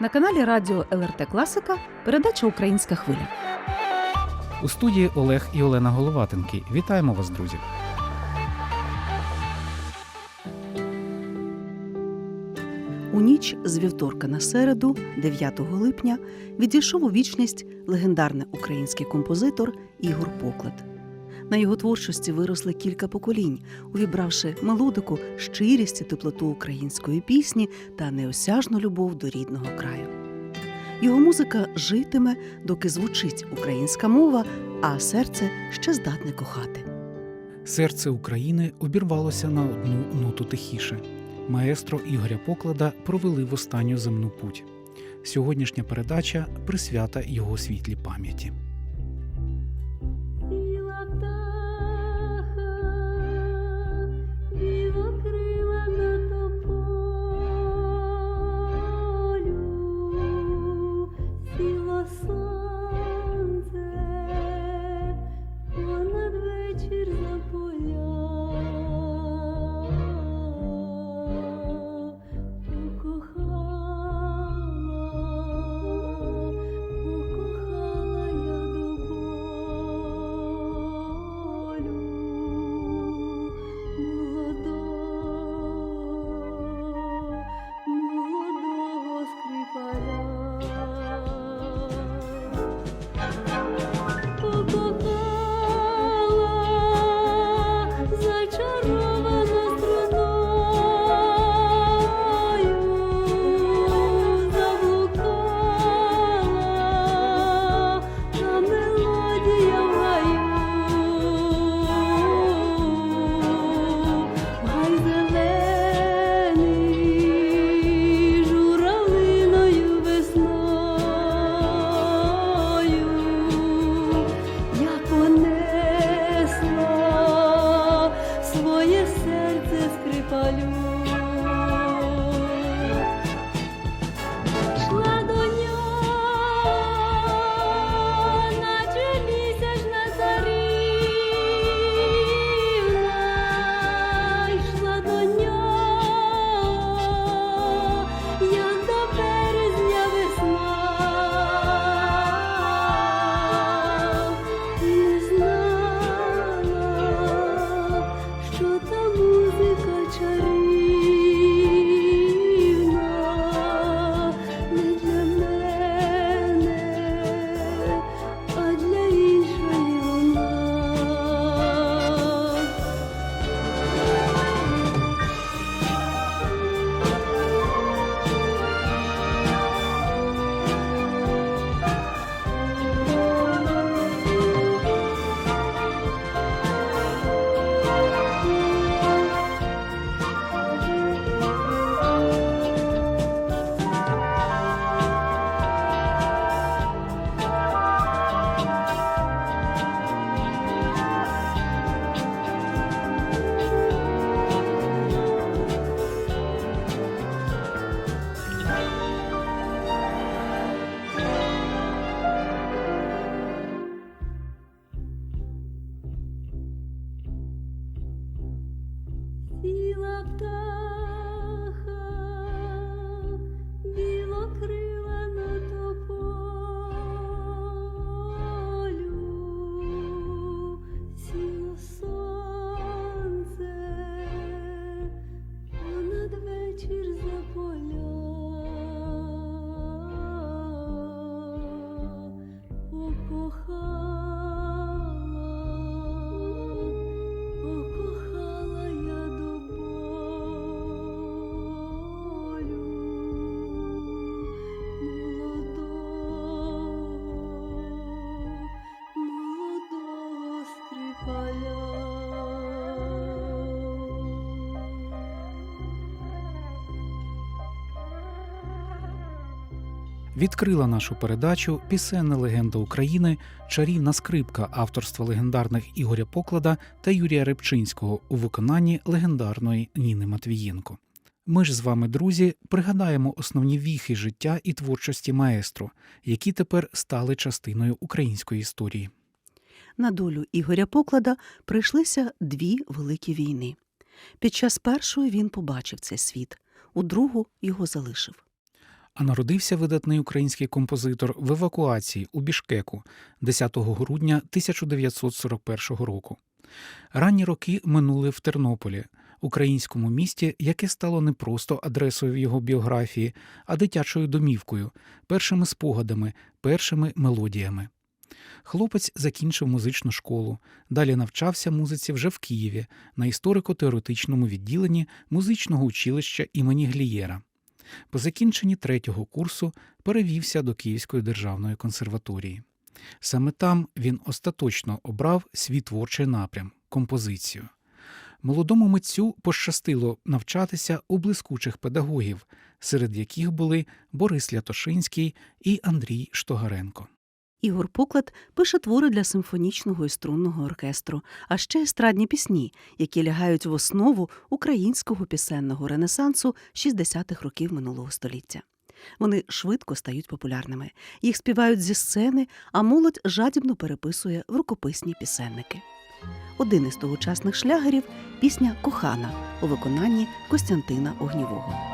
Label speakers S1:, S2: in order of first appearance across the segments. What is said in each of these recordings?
S1: На каналі Радіо ЛРТ Класика передача Українська хвиля.
S2: У студії Олег і Олена Головатенки. Вітаємо вас, друзі!
S1: У ніч з вівторка на середу, 9 липня, відійшов у вічність легендарний український композитор Ігор Поклад. На його творчості виросли кілька поколінь, увібравши мелодику, щирість і теплоту української пісні та неосяжну любов до рідного краю. Його музика житиме, доки звучить українська мова, а серце ще здатне кохати.
S2: Серце України обірвалося на одну ноту тихіше. Маестро Ігоря Поклада провели в останню земну путь. Сьогоднішня передача присвята його світлій пам'яті. Відкрила нашу передачу пісенна легенда України, чарівна скрипка авторства легендарних Ігоря Поклада та Юрія Репчинського у виконанні легендарної Ніни Матвієнко. Ми ж з вами, друзі, пригадаємо основні віхи життя і творчості маестро, які тепер стали частиною української історії.
S1: На долю Ігоря Поклада прийшлися дві великі війни. Під час першої він побачив цей світ, у другу його залишив.
S3: А народився видатний український композитор в евакуації у Бішкеку 10 грудня 1941 року. Ранні роки минули в Тернополі, українському місті, яке стало не просто адресою його біографії, а дитячою домівкою, першими спогадами, першими мелодіями. Хлопець закінчив музичну школу, далі навчався музиці вже в Києві на історико-теоретичному відділенні музичного училища імені Глієра. По закінченні третього курсу перевівся до Київської державної консерваторії. Саме там він остаточно обрав свій творчий напрям композицію. Молодому митцю пощастило навчатися у блискучих педагогів, серед яких були Борис Лятошинський і Андрій Штогаренко.
S1: Ігор Поклад пише твори для симфонічного і струнного оркестру, а ще естрадні пісні, які лягають в основу українського пісенного ренесансу 60-х років минулого століття. Вони швидко стають популярними. Їх співають зі сцени, а молодь жадібно переписує в рукописні пісенники. Один із тогочасних шлягерів пісня Кохана у виконанні Костянтина Огнєвого.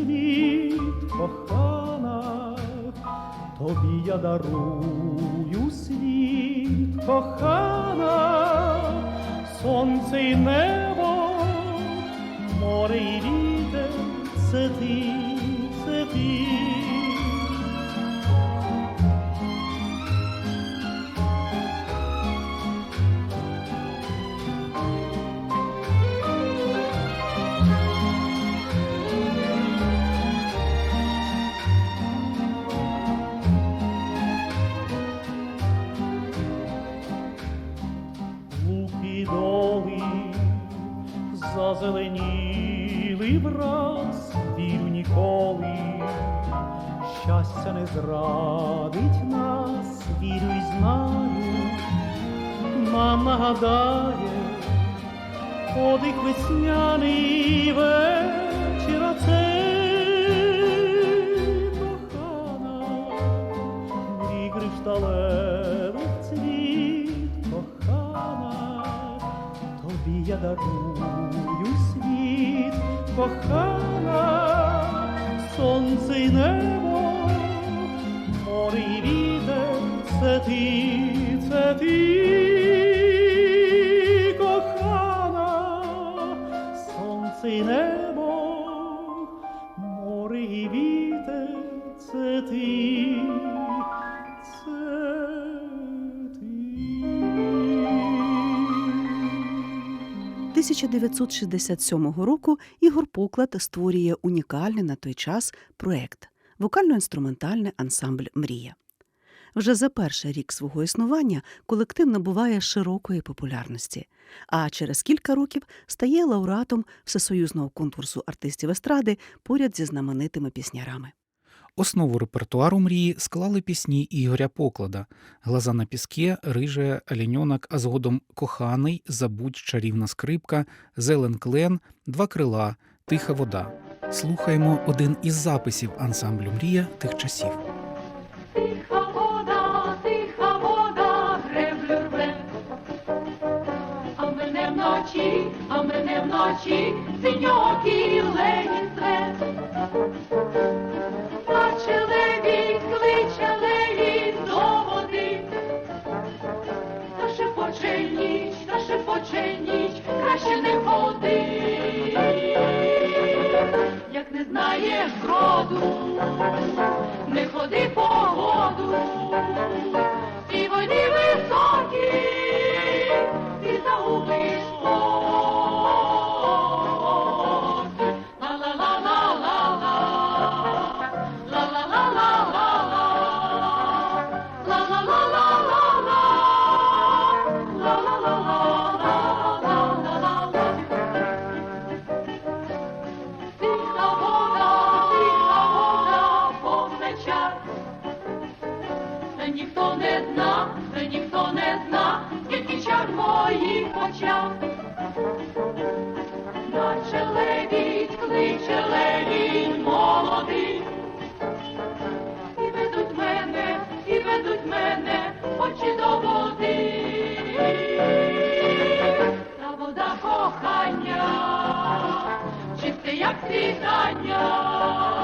S4: цвіт кохана, тобі я дарую світ кохана, сонце і небо, море і вітер, це ти, зазеленіли враз, вірю ніколи, щастя не зрадить нас, вірю й знаю, нам нагадає подих весняний вечір, а цей кохана, мрій кришталевих цвіт, кохана, тобі я дарую кохана, сонце й небо, море і вітер, це ти, це ти, кохана, сонце небо,
S1: 1967 року Ігор Поклад створює унікальний на той час проект вокально-інструментальний ансамбль Мрія. Вже за перший рік свого існування колектив набуває широкої популярності, а через кілька років стає лауреатом всесоюзного конкурсу артистів естради поряд зі знаменитими піснярами.
S3: Основу репертуару мрії склали пісні Ігоря Поклада Глаза на піске, Рижая, Оленьонок, а згодом Коханий, Забудь, Чарівна скрипка, Зелен клен, Два крила, Тиха вода. Слухаємо один із записів ансамблю Мрія тих часів.
S5: А мене вночі, а мене вночі, синьок і легінь свет. чисте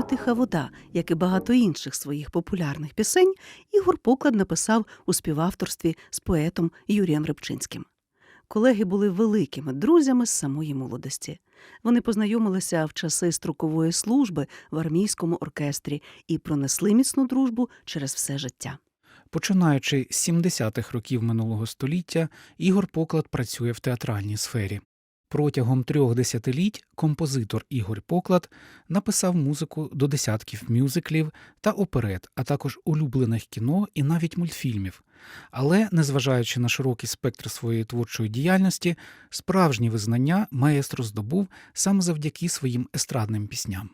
S1: Пісню Тиха вода, як і багато інших своїх популярних пісень, Ігор Поклад написав у співавторстві з поетом Юрієм Рибчинським. Колеги були великими друзями з самої молодості. Вони познайомилися в часи строкової служби в армійському оркестрі і пронесли міцну дружбу через все життя.
S3: Починаючи з 70-х років минулого століття, Ігор Поклад працює в театральній сфері. Протягом трьох десятиліть композитор Ігор Поклад написав музику до десятків мюзиклів та оперет, а також улюблених кіно і навіть мультфільмів. Але, незважаючи на широкий спектр своєї творчої діяльності, справжнє визнання маестро здобув саме завдяки своїм естрадним пісням.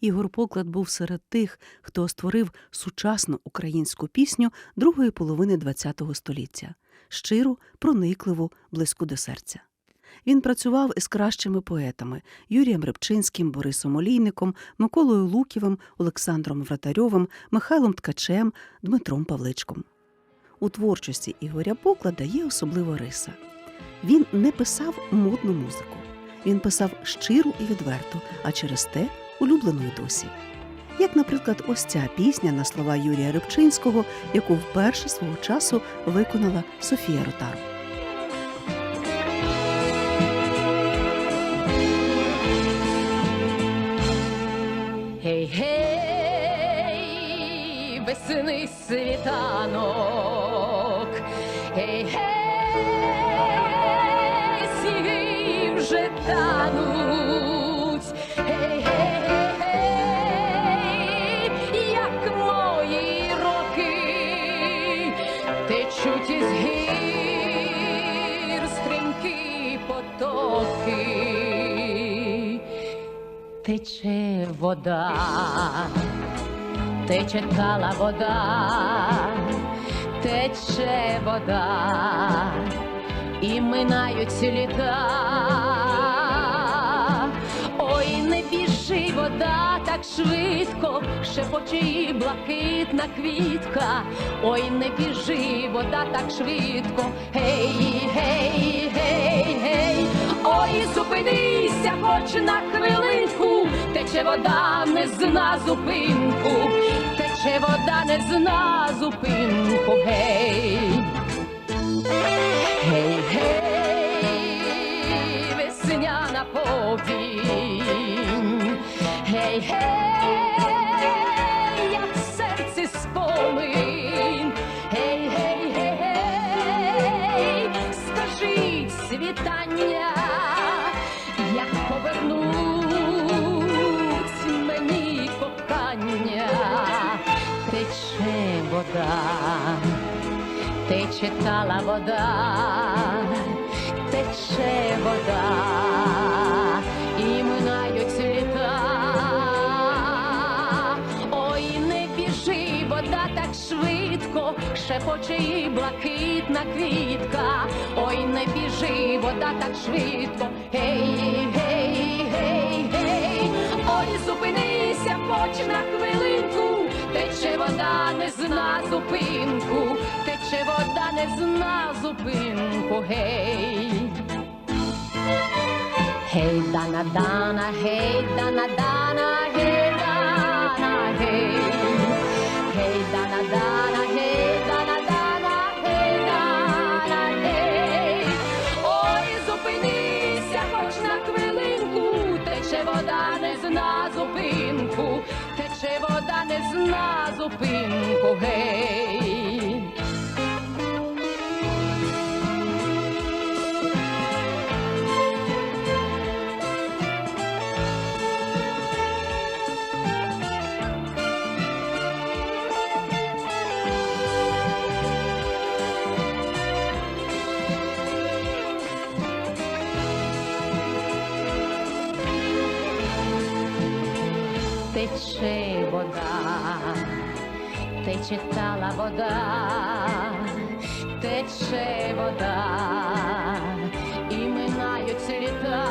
S1: Ігор Поклад був серед тих, хто створив сучасну українську пісню другої половини ХХ століття щиру, проникливу, близьку до серця. Він працював із кращими поетами Юрієм Рибчинським, Борисом Олійником, Миколою Луківим, Олександром Вратарьовим, Михайлом Ткачем, Дмитром Павличком. У творчості Ігоря Поклада є особлива риса. Він не писав модну музику. Він писав щиру і відверту, а через те улюбленою досі. Як, наприклад, ось ця пісня на слова Юрія Рибчинського, яку вперше свого часу виконала Софія Ротару.
S5: Весни світанок. Гей, гей, сніги вже тануть. Гей, гей, гей, як мої роки течуть із гір стрімкі потоки тече вода, тече тала вода, тече вода, і минають літа. Ой, не біжи вода так швидко, шепоче і блакитна квітка. Ой, не біжи вода так швидко. Гей, гей, гей, гей. Ой, зупинися, хоч на хвилинку, тече вода не зна зупинку, тече вода не зна зупинку, гей. Гей, гей, тече тала вода, тече вода, і минають літа. Ой, не біжи, вода так швидко, шепоче і блакитна квітка. Ой, не біжи, вода так швидко. Гей, гей, гей, гей, ой, зупинися, хоч на хвилинку, тече вода не зна зупинку, тече вода не зна зупинку, гей. Гей, дана, дана, гей, дана, дана, гей, дана, гей. Гей, дана, дана, гей, дана, дана, гей, дана, гей. Ой, зупинися, хоч на хвилинку, тече вода не зна зупинку, тече вода не зна зупинку, гей. Тече тала вода, тече вода, і минають літа.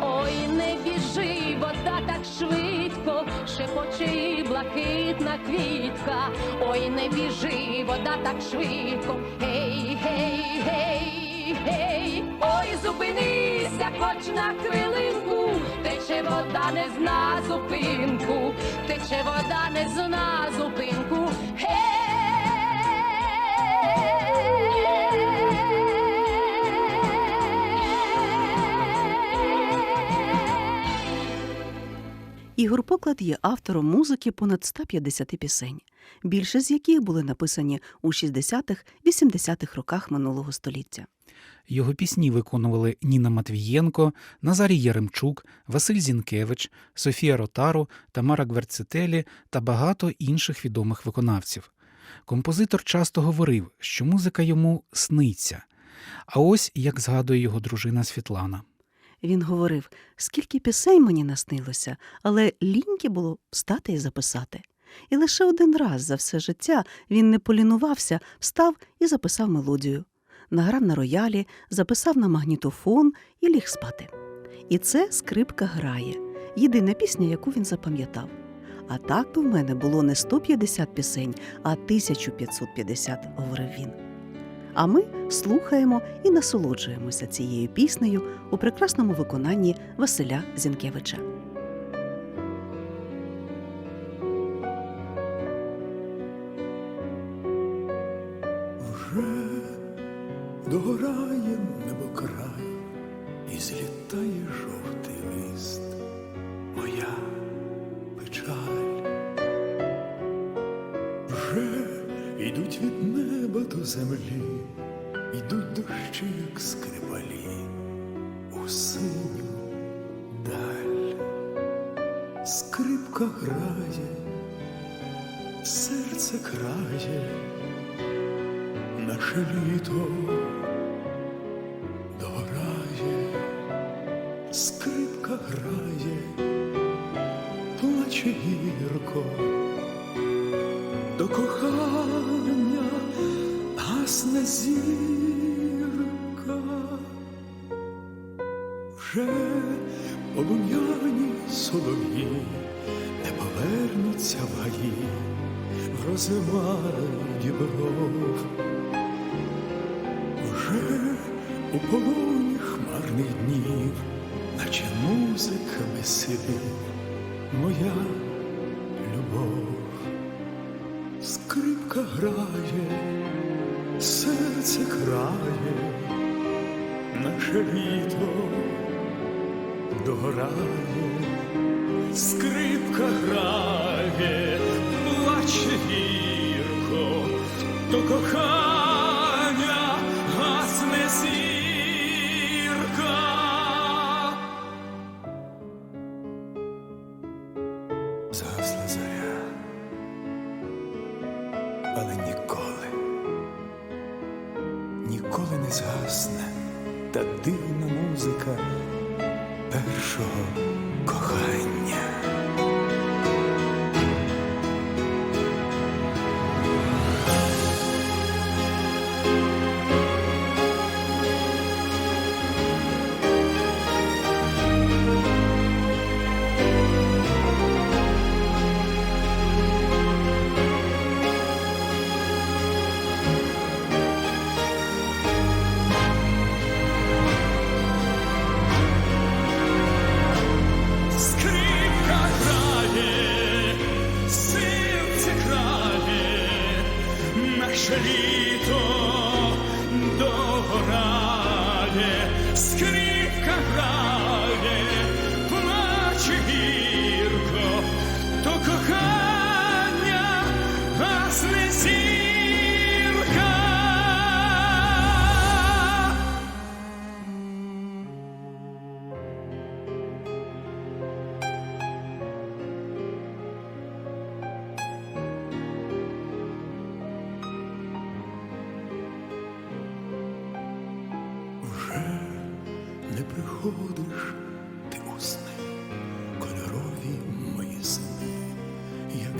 S5: Ой, не біжи, вода так швидко, шепоче блакитна квітка. Ой, не біжи, вода так швидко. Гей, гей, гей, гей, ой, зупинися, хоч на хвилинку, тече вода не зна зупинку, тече вода не зна зупинку.
S1: Ігор Поклад є автором музики понад 150 пісень, більше з яких були написані у 60-х-80-х роках минулого століття.
S3: Його пісні виконували Ніна Матвієнко, Назарій Яремчук, Василь Зінкевич, Софія Ротару, Тамара Гверцетелі та багато інших відомих виконавців. Композитор часто говорив, що музика йому сниться. А ось як згадує його дружина Світлана.
S1: Він говорив, скільки пісень мені наснилося, але ліньки було встати і записати. І лише один раз за все життя він не полінувався, встав і записав мелодію. Награв на роялі, записав на магнітофон і ліг спати. І це скрипка грає, єдина пісня, яку він запам'ятав. А так би в мене було не 150 пісень, а 1550, говорив він. А ми слухаємо і насолоджуємося цією піснею у прекрасному виконанні Василя Зінкевича.
S6: Скрипка грає, серце крає наше літо догорає, скрипка грає, плаче гірко, до кохання гасне зірка, вже полум'яні солов'ї не повернуться в гаї в розмаї бров. Вже у полоні хмарних днів, наче музика веселі, моя любов, скрипка грає, серце крає, наше літо догорає, скрипка грає, плаче гірко, то кохання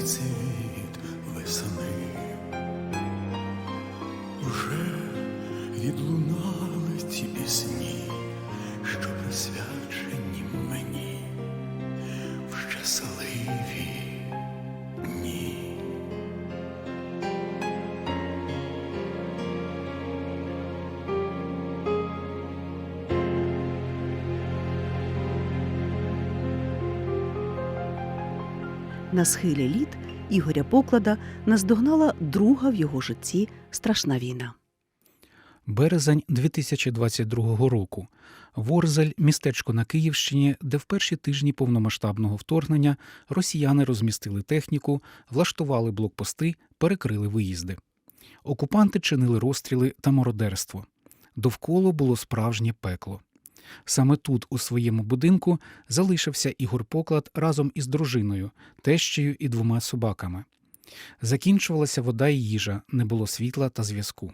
S6: цвіт весни, уже відлунали ті пісні, що присвячені.
S1: На схилі літ Ігоря Поклада наздогнала друга в його житті страшна війна.
S3: Березень 2022 року. Ворзель, містечко на Київщині, де в перші тижні повномасштабного вторгнення росіяни розмістили техніку, влаштували блокпости, перекрили виїзди. Окупанти чинили розстріли та мародерство. Довкола було справжнє пекло. Саме тут, у своєму будинку, залишився Ігор Поклад разом із дружиною, тещею і двома собаками. Закінчувалася вода і їжа, не було світла та зв'язку.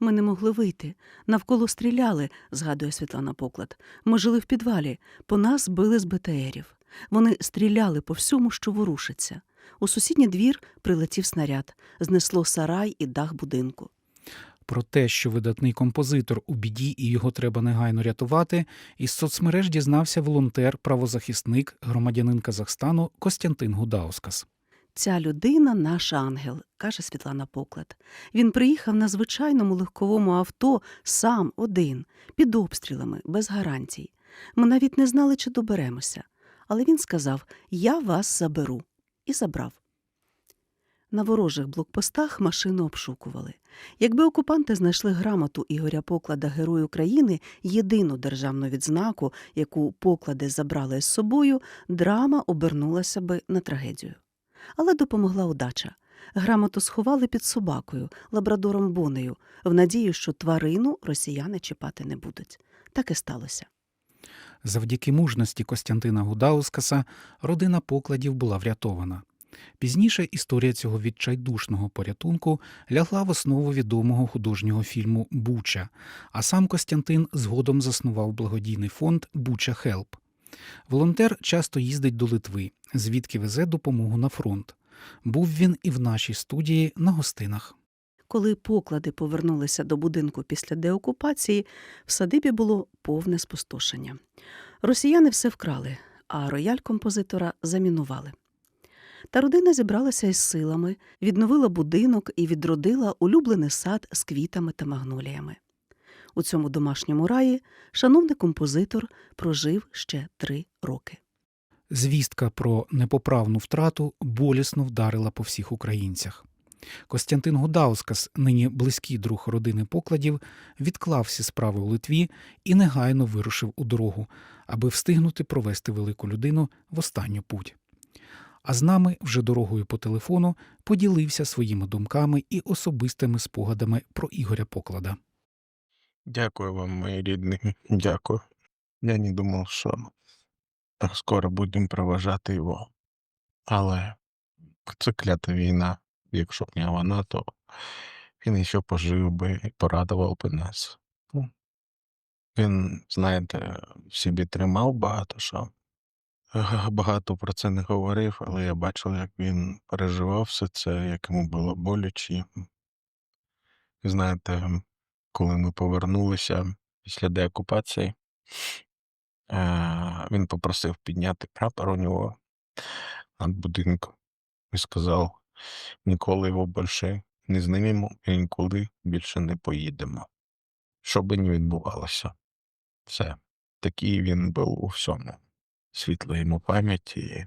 S1: Ми не могли вийти. Навколо стріляли, згадує Світлана Поклад. Ми жили в підвалі, по нас били з БТРів. Вони стріляли по всьому, що ворушиться. У сусідній двір прилетів снаряд, знесло сарай і дах будинку.
S3: Про те, що видатний композитор у біді і його треба негайно рятувати, із соцмереж дізнався волонтер, правозахисник, громадянин Казахстану Костянтин Гудаускас.
S1: Ця людина наш ангел, каже Світлана Поклад. Він приїхав на звичайному легковому авто сам один, під обстрілами, без гарантій. Ми навіть не знали, чи доберемося. Але він сказав: Я вас заберу. І забрав. На ворожих блокпостах машину обшукували. Якби окупанти знайшли грамоту Ігоря Поклада Герой України, єдину державну відзнаку, яку поклади забрали з собою, драма обернулася би на трагедію. Але допомогла удача. Грамоту сховали під собакою, лабрадором Бонею, в надії, що тварину росіяни чіпати не будуть. Так і сталося.
S3: Завдяки мужності Костянтина Гудаускаса родина покладів була врятована. Пізніше історія цього відчайдушного порятунку лягла в основу відомого художнього фільму Буча, а сам Костянтин згодом заснував благодійний фонд Буча Хелп. Волонтер часто їздить до Литви, звідки везе допомогу на фронт. Був він і в нашій студії на гостинах.
S1: Коли поклади повернулися до будинку після деокупації, в садибі було повне спустошення. Росіяни все вкрали, а рояль композитора замінували. Та родина зібралася із силами, відновила будинок і відродила улюблений сад з квітами та магноліями. У цьому домашньому раї шановний композитор прожив ще три роки.
S3: Звістка про непоправну втрату болісно вдарила по всіх українцях. Костянтин Гудаускас, нині близький друг родини покладів, відклав всі справи у Литві і негайно вирушив у дорогу, аби встигнути провести велику людину в останню путь. А з нами вже дорогою по телефону поділився своїми думками і особистими спогадами про Ігоря Поклада.
S7: Дякую вам, мої рідні. Дякую. Я не думав, що так скоро будемо проважати його. Але це клята війна. Якщо б не вона, то він ще пожив би і порадував би нас. Ну, Він, знаєте, в собі тримав багато що. Га- Багато про це не говорив, але я бачив, як він переживав все це, як йому було боляче. Знаєте, коли ми повернулися після деокупації, е, він попросив підняти прапор у нього над будинком і сказав: ніколи його більше не знімемо і ніколи більше не поїдемо. Що би не відбувалося. Все. Такий він був у всьому. Світла йому пам'яті,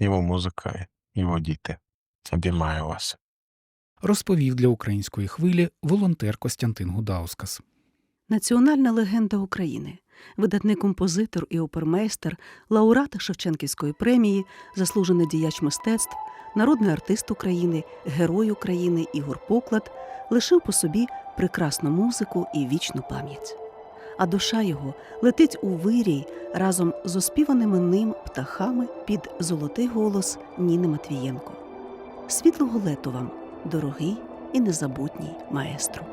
S7: його музика, його діти. Обіймаю вас.
S3: Розповів для української хвилі волонтер Костянтин Гудаускас.
S1: Національна легенда України, видатний композитор і опермейстер, лауреат Шевченківської премії, заслужений діяч мистецтв, народний артист України, герой України Ігор Поклад лишив по собі прекрасну музику і вічну пам'ять. А душа його летить у вирій разом з оспіваними ним птахами під золотий голос Ніни Матвієнко. Світлого лету вам, дорогий і незабутній маестро.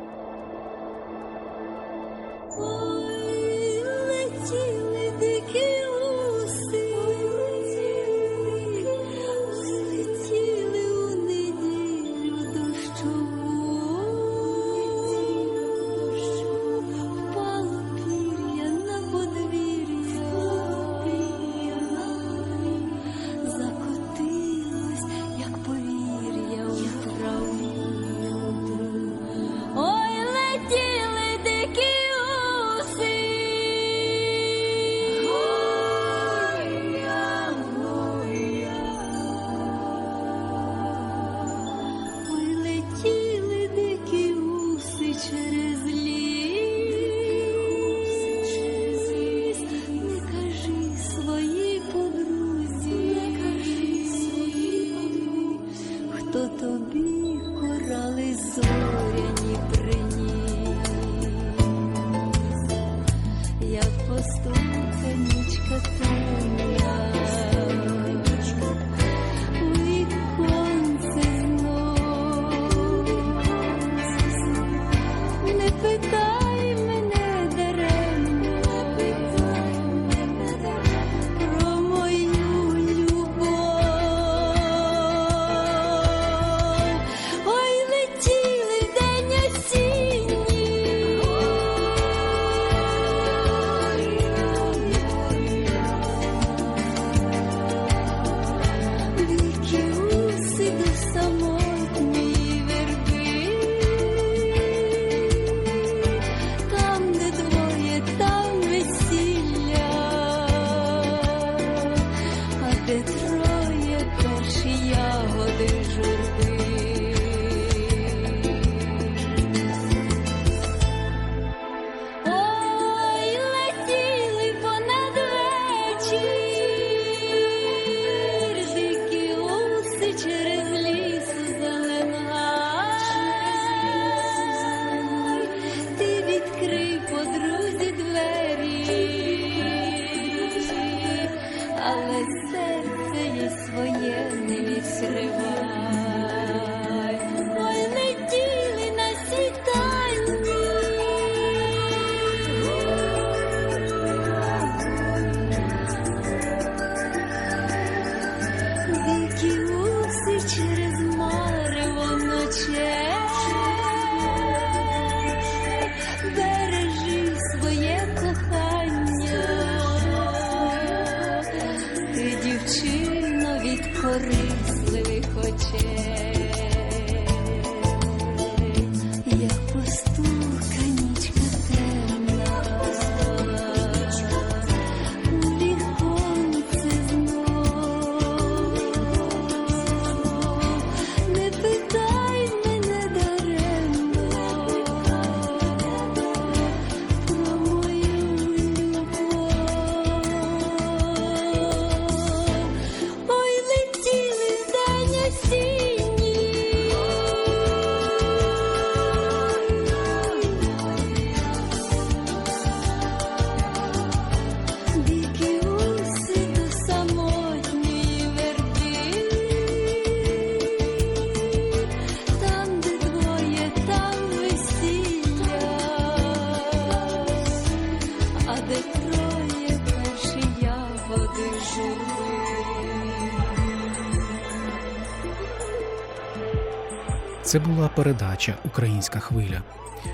S3: Це була передача Українська хвиля.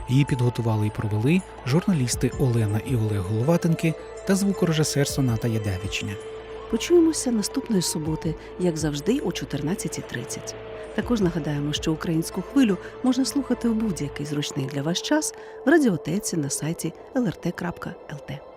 S3: Її підготували і провели журналісти Олена і Олег Головатенки та звукорежисер Соната Ядевичня.
S1: Почуємося наступної суботи, як завжди, о 14.30. Також нагадаємо, що українську хвилю можна слухати у будь-який зручний для вас час в радіотеці на сайті lrt.lt.